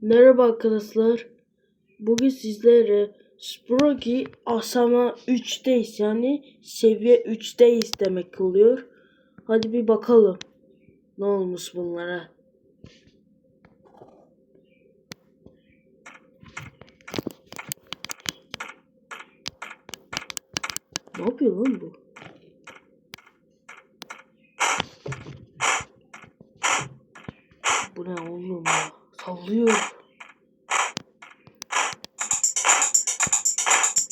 Merhaba arkadaşlar. Bugün sizlere Sproky Asama 3'teyiz. Yani seviye 3'teyiz demek oluyor. Hadi bir bakalım. Ne olmuş bunlara? Ne yapıyor lan? Bu ne oğlum ya? Sallıyor.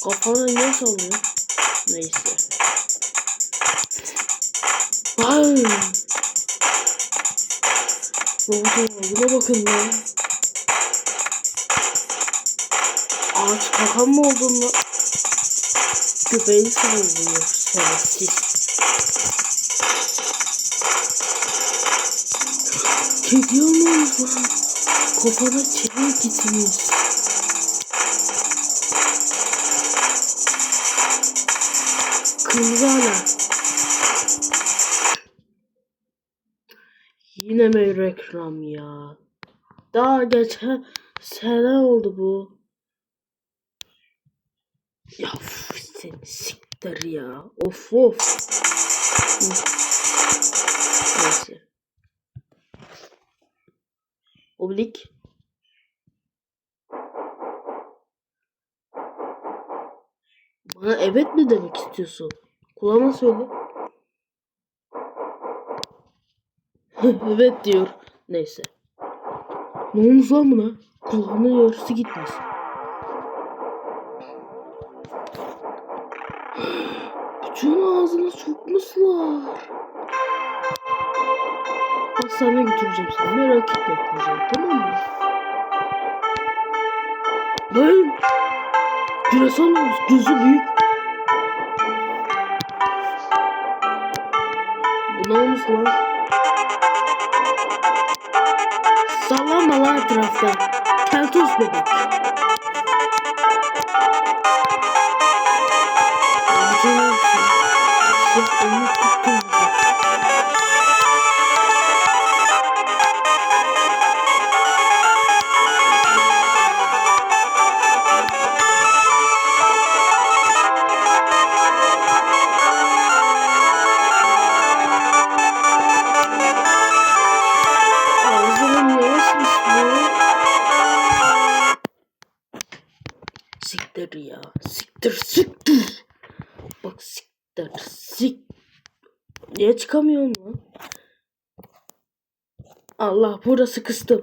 Kafana niye sallıyor? Neyse. Ay! Robotun ağzına bakın lan. Ağaç kakan mı oldun lan? Göbeğini sallıyor. Şerefsiz. Kedi olmamış lan. Kafana çelik gitmiş. Kırmızı hala. Yine mi reklam ya? Daha geçen sene oldu bu. Ya seni siktir ya. Of of. Hı. Oblik. Bana evet mi demek istiyorsun? Kulağıma söyle. evet diyor. Neyse. Ne olmuş lan buna? Kulağının yarısı gitmiş. Bütün ağzına sokmuşlar. Hastaneye götüreceğim seni. Merak etme kuzum. Tamam mı? Lan! Güresan gözü büyük. Bu ne olmuş lan? Sallama lan etrafta. Keltoz bebek. Bütün olsun. Siktir ya. Siktir siktir. Bak siktir sik. Niye çıkamıyorum lan? Allah burası kıstım.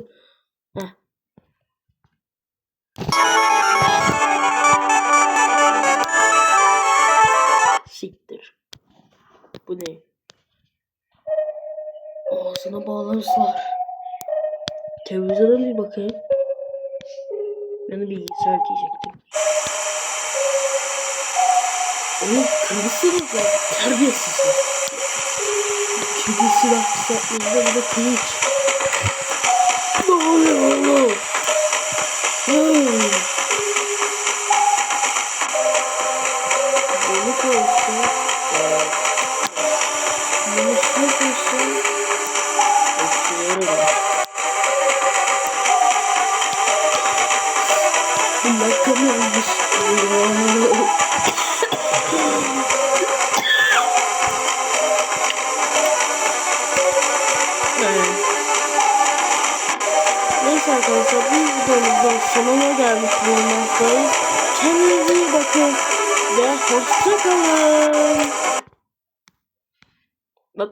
Siktir. Bu ne? Ağzına bağlamışlar. Televizyona bir bakayım. Ben de bilgisayar diyecektim. Oğlum kılıçsınız ya. Terbiyesizler. Kedi silah kısaltmasında bir de kılıç. Ne oluyor oğlum? Hey. Balık olsa. Yunuslık olsa. Bekliyorum. Bunlar kalmamış. Neyse arkadaşlar bu videomuzda sonuna gelmiş bulunmaktayız. Kendinize iyi bakın ve hoşçakalın. Bak